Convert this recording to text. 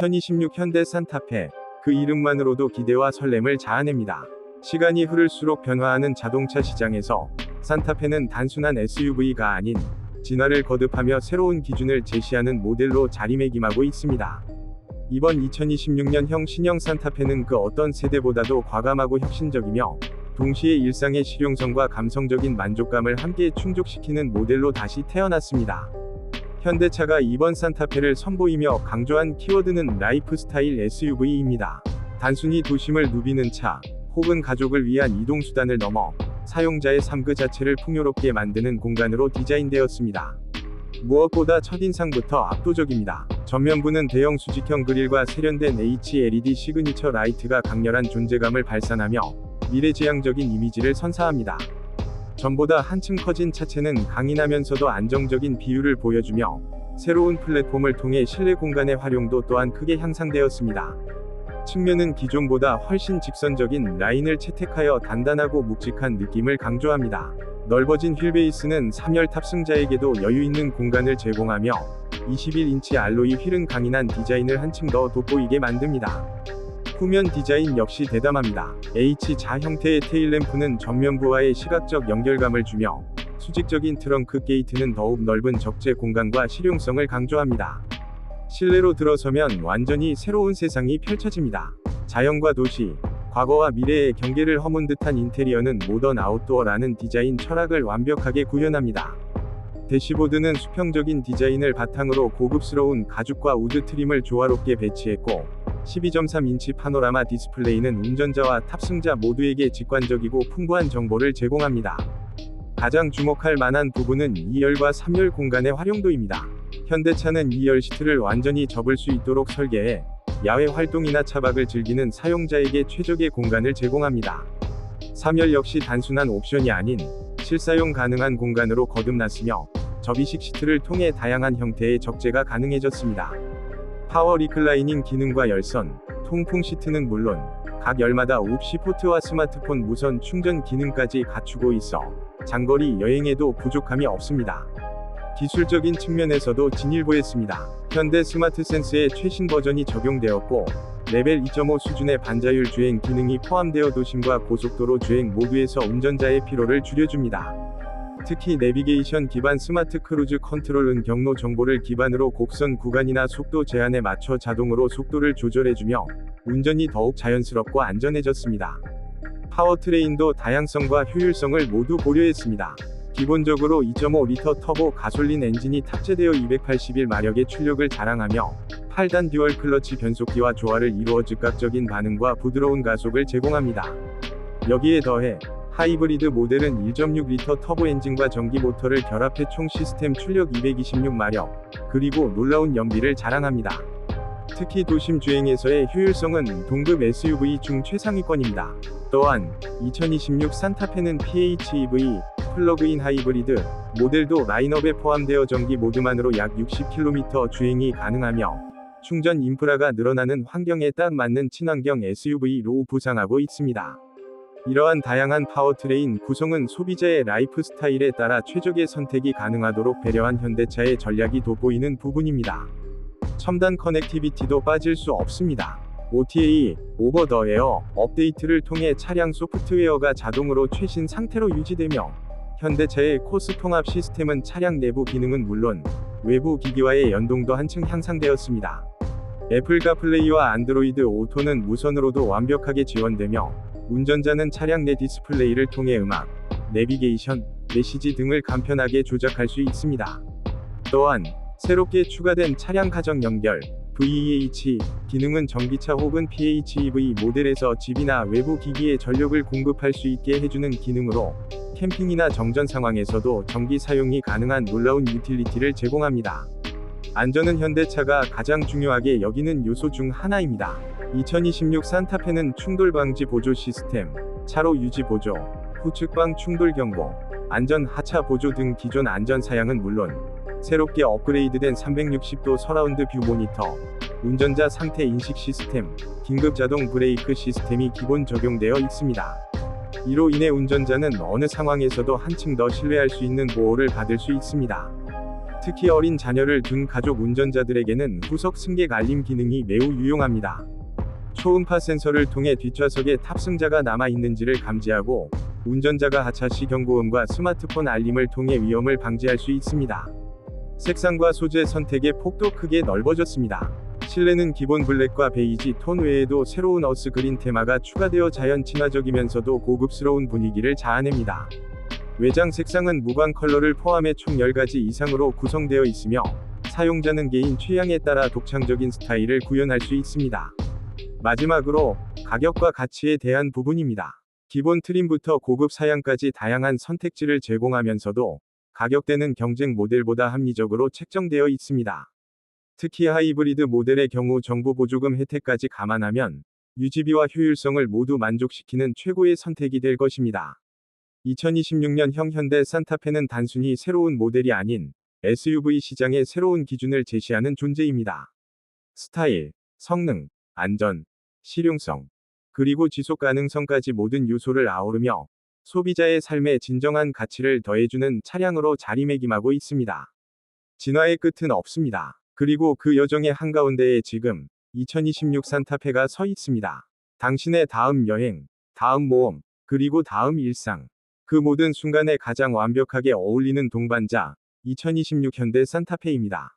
2026 현대 산타페. 그 이름만으로도 기대와 설렘을 자아냅니다. 시간이 흐를수록 변화하는 자동차 시장에서 산타페는 단순한 SUV가 아닌 진화를 거듭하며 새로운 기준을 제시하는 모델로 자리매김하고 있습니다. 이번 2026년형 신형 산타페는 그 어떤 세대보다도 과감하고 혁신적이며 동시에 일상의 실용성과 감성적인 만족감을 함께 충족시키는 모델로 다시 태어났습니다. 현대차가 이번 산타페를 선보이며 강조한 키워드는 라이프 스타일 SUV입니다. 단순히 도심을 누비는 차, 혹은 가족을 위한 이동수단을 넘어 사용자의 삶 그 자체를 풍요롭게 만드는 공간으로 디자인되었습니다. 무엇보다 첫인상부터 압도적입니다. 전면부는 대형 수직형 그릴과 세련된 HLED 시그니처 라이트가 강렬한 존재감을 발산하며 미래지향적인 이미지를 선사합니다. 전보다 한층 커진 차체는 강인하면서도 안정적인 비율을 보여주며 새로운 플랫폼을 통해 실내 공간의 활용도 또한 크게 향상되었습니다. 측면은 기존보다 훨씬 직선적인 라인을 채택하여 단단하고 묵직한 느낌을 강조합니다. 넓어진 휠베이스는 3열 탑승자에게도 여유 있는 공간을 제공하며 21인치 알로이 휠은 강인한 디자인을 한층 더 돋보이게 만듭니다. 후면 디자인 역시 대담합니다. H자 형태의 테일램프는 전면부와의 시각적 연결감을 주며 수직적인 트렁크 게이트는 더욱 넓은 적재 공간과 실용성을 강조합니다. 실내로 들어서면 완전히 새로운 세상이 펼쳐집니다. 자연과 도시, 과거와 미래의 경계를 허문 듯한 인테리어는 모던 아웃도어라는 디자인 철학을 완벽하게 구현합니다. 대시보드는 수평적인 디자인을 바탕으로 고급스러운 가죽과 우드 트림을 조화롭게 배치했고 12.3인치 파노라마 디스플레이는 운전자와 탑승자 모두에게 직관적이고 풍부한 정보를 제공합니다. 가장 주목할 만한 부분은 2열과 3열 공간의 활용도입니다. 현대차는 2열 시트를 완전히 접을 수 있도록 설계해 야외 활동이나 차박을 즐기는 사용자에게 최적의 공간을 제공합니다. 3열 역시 단순한 옵션이 아닌 실사용 가능한 공간으로 거듭났으며 접이식 시트를 통해 다양한 형태의 적재가 가능해졌습니다. 파워 리클라이닝 기능과 열선, 통풍 시트는 물론 각 열마다 옵시 포트와 스마트폰 무선 충전 기능까지 갖추고 있어 장거리 여행에도 부족함이 없습니다. 기술적인 측면에서도 진일보했습니다. 현대 스마트 센스의 최신 버전이 적용되었고 레벨 2.5 수준의 반자율 주행 기능이 포함되어 도심과 고속도로 주행 모두에서 운전자의 피로를 줄여줍니다. 특히 내비게이션 기반 스마트 크루즈 컨트롤은 경로 정보를 기반으로 곡선 구간이나 속도 제한에 맞춰 자동으로 속도를 조절해주며 운전이 더욱 자연스럽고 안전해졌습니다. 파워트레인도 다양성과 효율성을 모두 고려했습니다. 기본적으로 2.5리터 터보 가솔린 엔진이 탑재되어 281 마력의 출력을 자랑하며 8단 듀얼 클러치 변속기와 조화를 이루어 즉각적인 반응과 부드러운 가속을 제공합니다. 여기에 더해 하이브리드 모델은 1.6리터 터보 엔진과 전기 모터를 결합해 총 시스템 출력 226마력, 그리고 놀라운 연비를 자랑합니다. 특히 도심 주행에서의 효율성은 동급 SUV 중 최상위권입니다. 또한 2026 산타페는 PHEV 플러그인 하이브리드 모델도 라인업에 포함되어 전기 모드만으로 약 60km 주행이 가능하며 충전 인프라가 늘어나는 환경에 딱 맞는 친환경 SUV로 부상하고 있습니다. 이러한 다양한 파워트레인 구성은 소비자의 라이프 스타일에 따라 최적의 선택이 가능하도록 배려한 현대차의 전략이 돋보이는 부분입니다. 첨단 커넥티비티도 빠질 수 없습니다. OTA, 오버 더 에어, 업데이트를 통해 차량 소프트웨어가 자동으로 최신 상태로 유지되며 현대차의 코스 통합 시스템은 차량 내부 기능은 물론 외부 기기와의 연동도 한층 향상되었습니다. 애플 카플레이와 안드로이드 오토는 무선으로도 완벽하게 지원되며 운전자는 차량 내 디스플레이를 통해 음악, 내비게이션, 메시지 등을 간편하게 조작할 수 있습니다. 또한 새롭게 추가된 차량 가정 연결 VEH 기능은 전기차 혹은 PHEV 모델에서 집이나 외부 기기에 전력을 공급할 수 있게 해주는 기능으로 캠핑이나 정전 상황에서도 전기 사용이 가능한 놀라운 유틸리티를 제공합니다. 안전은 현대차가 가장 중요하게 여기는 요소 중 하나입니다. 2026 산타페는 충돌 방지 보조 시스템, 차로 유지 보조, 후측방 충돌 경보, 안전 하차 보조 등 기존 안전 사양은 물론 새롭게 업그레이드된 360도 서라운드 뷰 모니터, 운전자 상태 인식 시스템, 긴급 자동 브레이크 시스템이 기본 적용되어 있습니다. 이로 인해 운전자는 어느 상황에서도 한층 더 신뢰할 수 있는 보호를 받을 수 있습니다. 특히 어린 자녀를 둔 가족 운전자들에게는 후석 승객 알림 기능이 매우 유용합니다. 초음파 센서를 통해 뒷좌석에 탑승자가 남아 있는지를 감지하고 운전자가 하차 시 경고음과 스마트폰 알림을 통해 위험을 방지할 수 있습니다. 색상과 소재 선택의 폭도 크게 넓어졌습니다. 실내는 기본 블랙과 베이지 톤 외에도 새로운 어스 그린 테마가 추가되어 자연 친화적이면서도 고급스러운 분위기를 자아냅니다. 외장 색상은 무광 컬러를 포함해 총 10가지 이상으로 구성되어 있으며 사용자는 개인 취향에 따라 독창적인 스타일을 구현할 수 있습니다. 마지막으로 가격과 가치에 대한 부분입니다. 기본 트림부터 고급 사양까지 다양한 선택지를 제공하면서도 가격대는 경쟁 모델보다 합리적으로 책정되어 있습니다. 특히 하이브리드 모델의 경우 정부 보조금 혜택까지 감안하면 유지비와 효율성을 모두 만족시키는 최고의 선택이 될 것입니다. 2026년형 현대 산타페는 단순히 새로운 모델이 아닌 SUV 시장의 새로운 기준을 제시하는 존재입니다. 스타일, 성능, 안전, 실용성, 그리고 지속 가능성까지 모든 요소를 아우르며 소비자의 삶에 진정한 가치를 더해주는 차량으로 자리매김하고 있습니다. 진화의 끝은 없습니다. 그리고 그 여정의 한가운데에 지금 2026 산타페가 서 있습니다. 당신의 다음 여행, 다음 모험, 그리고 다음 일상. 그 모든 순간에 가장 완벽하게 어울리는 동반자, 2026 현대 산타페입니다.